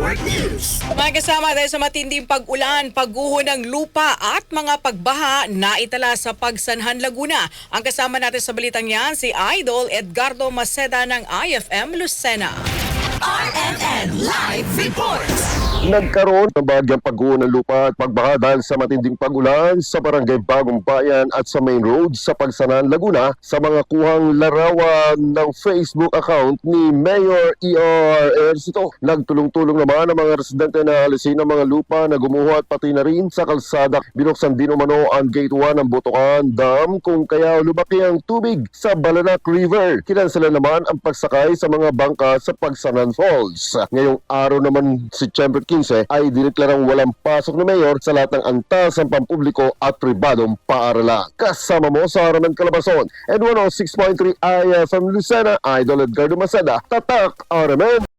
Network News. Mga kasama dahil sa matinding pag-ulan, pagguho ng lupa at mga pagbaha na itala sa Pagsanhan, Laguna. Ang kasama natin sa balitang yan, si Idol Edgardo Maceda ng IFM Lucena. RMN Live Reports. Nagkaroon ng bagyang pagguho ng lupa at pagbaha dahil sa matinding pag-ulan sa barangay Bagong Bayan at sa main road sa Pagsanan, Laguna sa mga kuhang larawan ng Facebook account ni Mayor E.R. Ercito. Nagtulong-tulong naman ang mga residente na alisin ang mga lupa na gumuho at pati na rin sa kalsada. Binuksan din umano ang Gate 1 ng Butukan Dam kung kaya lumaki ang tubig sa Balanak River. Kinansala naman ang pagsakay sa mga bangka sa Pagsanan Falls. Ngayong araw naman, September 15, ay dineklarang walang pasok ni Mayor sa lahat ng antas ng pampubliko at pribadong paaralan. Kasama mo sa Haraman Calabason and 106.3 IFM Lucena, Idol Edgardo Masada, Tatak, RMN.